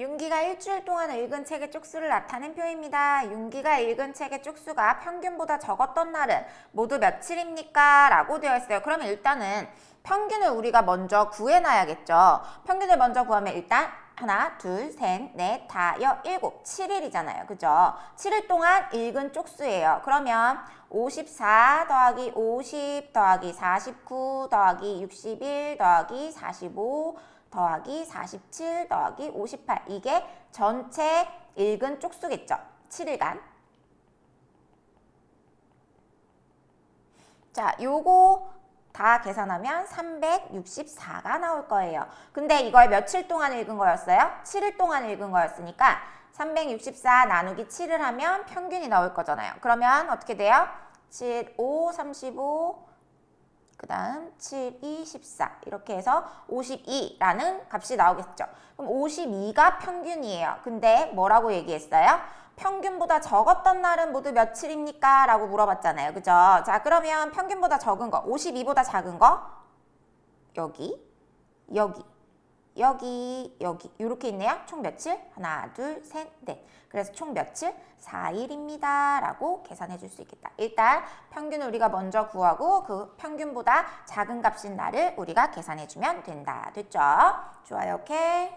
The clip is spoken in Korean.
윤기가 일주일 동안 읽은 책의 쪽수를 나타낸 표입니다. 윤기가 읽은 책의 쪽수가 평균보다 적었던 날은 모두 며칠입니까? 라고 되어 있어요. 그러면 일단은 평균을 우리가 먼저 구해놔야겠죠. 평균을 먼저 구하면 일단 하나, 둘, 셋, 넷, 다, 여, 일곱, 7일이잖아요. 그죠? 7일 동안 읽은 쪽수예요. 그러면 54 더하기 50 더하기 49 더하기 61 더하기 45 더하기 47 더하기 58 이게 전체 읽은 쪽수겠죠. 7일간. 자, 요거 다 계산하면 364가 나올 거예요. 근데 이걸 며칠 동안 읽은 거였어요? 7일 동안 읽은 거였으니까 364 나누기 7을 하면 평균이 나올 거잖아요. 그러면 어떻게 돼요? 7, 5, 35, 그 다음 7, 2, 14 이렇게 해서 52라는 값이 나오겠죠. 그럼 52가 평균이에요. 근데 뭐라고 얘기했어요? 평균보다 적었던 날은 모두 며칠입니까? 라고 물어봤잖아요. 그죠? 자 그러면 평균보다 적은 거 52보다 작은 거 여기 여기 여기 여기 이렇게 있네요. 총 며칠? 하나 둘 셋 넷 그래서 총 며칠? 4일입니다 라고 계산해 줄 수 있겠다. 일단 평균을 우리가 먼저 구하고 그 평균보다 작은 값인 날을 우리가 계산해 주면 된다. 됐죠? 좋아요. 오케이.